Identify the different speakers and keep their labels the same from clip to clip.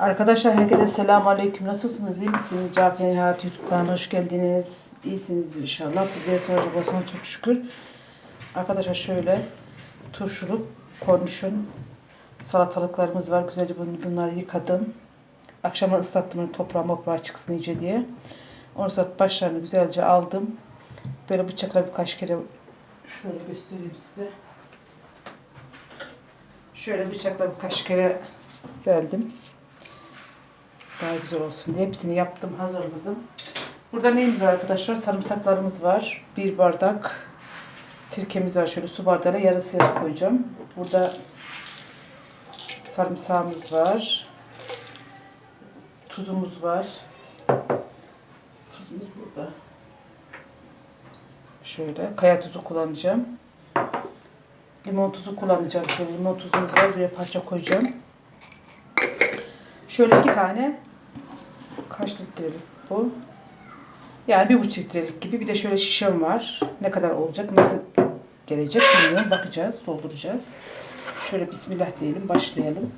Speaker 1: Arkadaşlar herkese selamun aleyküm. Nasılsınız? iyi misiniz? Cafer Hayat YouTube kanalına hoş geldiniz. İyisiniz inşallah. Bize soracak olsan çok şükür. Arkadaşlar şöyle turşuluk, kornişon, salatalıklarımız var. Güzelce bunları yıkadım. Akşama ıslattım hani toprağa moprağa çıksın iyice diye. Onu saat başlarını güzelce aldım. Böyle bıçakla birkaç kere şöyle göstereyim size. Şöyle bıçakla birkaç kere deldim. Daha güzel olsun diye hepsini yaptım, hazırladım. Burada neyimiz var arkadaşlar? Sarımsaklarımız var. Bir bardak sirkemiz var. Şöyle su bardağıyla yarısı yarı koyacağım. Burada sarımsağımız var. Tuzumuz var. Tuzumuz burada. Şöyle kaya tuzu kullanacağım. Limon tuzu kullanacağım. Şöyle limon tuzumuz var. Buraya parça koyacağım. Şöyle iki tane kaç litrelik bu? Yani bir buçuk litrelik gibi. Bir de şöyle şişem var. Ne kadar olacak? Nasıl gelecek bilmiyorum. Bakacağız. Dolduracağız. Şöyle bismillah diyelim. Başlayalım.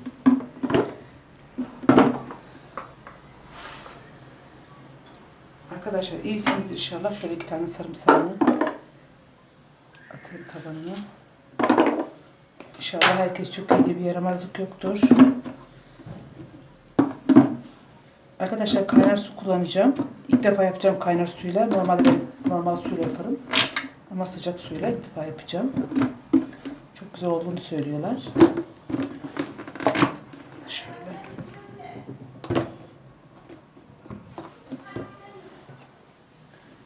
Speaker 1: Arkadaşlar iyisiniz inşallah. Şöyle iki tane sarımsağını atayım tabanına. İnşallah herkes çok iyi bir yaramazlık yoktur. Arkadaşlar kaynar su kullanacağım. İlk defa yapacağım kaynar suyla. Normalde normal suyla yaparım. Ama sıcak suyla ilk defa yapacağım. Çok güzel olduğunu söylüyorlar. Şöyle.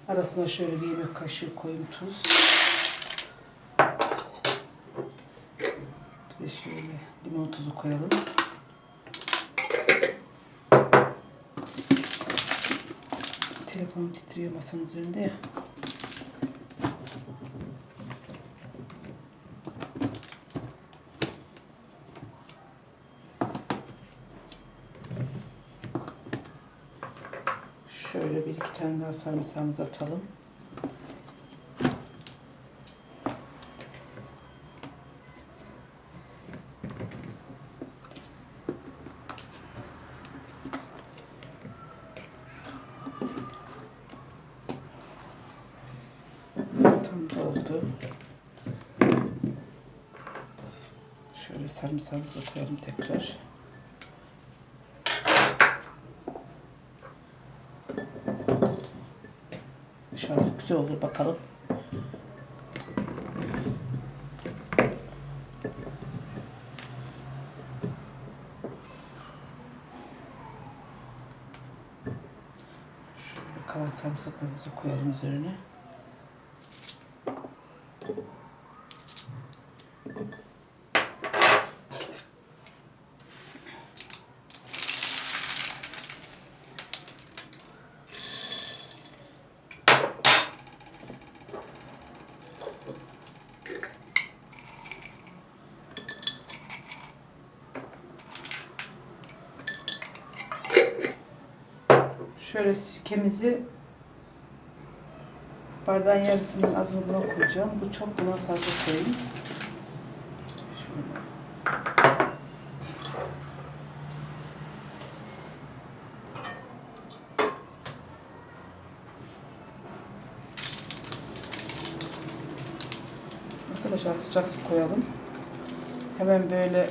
Speaker 1: Arasına şöyle bir yemek kaşığı koyayım tuz. Bir de şöyle limon tuzu koyalım. Telefonum titriyor masanın üzerinde ya. Şöyle bir iki tane daha sarımsağımızı atalım. Sarımsağımızı koyalım tekrar. İnşallah güzel olur bakalım. Şöyle kalan sarımsaklarımızı koyalım üzerine. Şöyle sirkemizi bardağın yarısının azını buna koyacağım. Bu çok buna fazla koyayım. Arkadaşlar sıcak su koyalım. Hemen böyle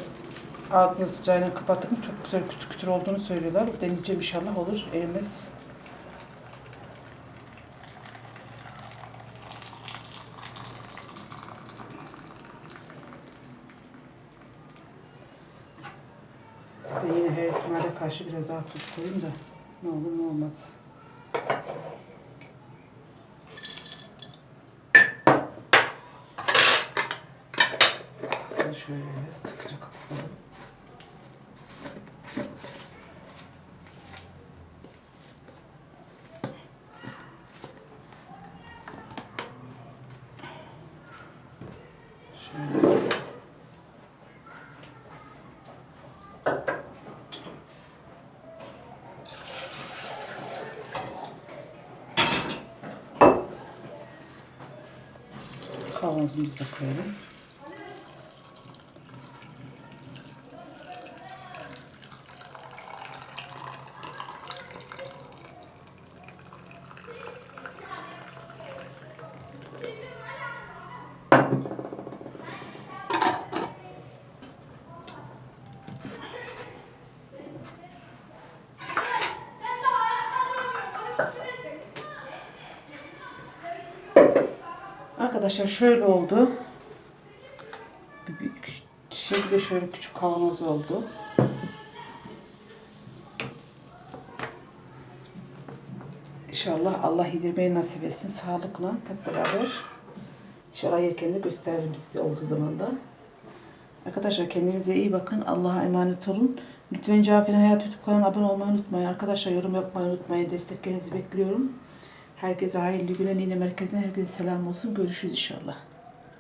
Speaker 1: ağzını sıcağıyla kapattık mı çok güzel kütür kütür olduğunu söylüyorlar. Deneyeceğim inşallah olur. Elimiz Ben yine her ihtimale karşı biraz daha tuz koyayım da ne olur ne olmaz. Şöyle sıkıca kapatalım. Kavanozumuzu da koyalım. Arkadaşlar şöyle oldu. Küç- şekilde şöyle küçük kavanoz oldu. İnşallah Allah yedirmeyi nasip etsin sağlıkla hep beraber. İnşallah yerken de gösteririm size olduğu zaman da. Arkadaşlar kendinize iyi bakın. Allah'a emanet olun. Lütfen Cafer'in Hayat YouTube kanalına abone olmayı unutmayın. Arkadaşlar yorum yapmayı unutmayın. Desteklerinizi bekliyorum. Herkese hayırlı güne. Nine merkezine herkese selam olsun. Görüşürüz inşallah.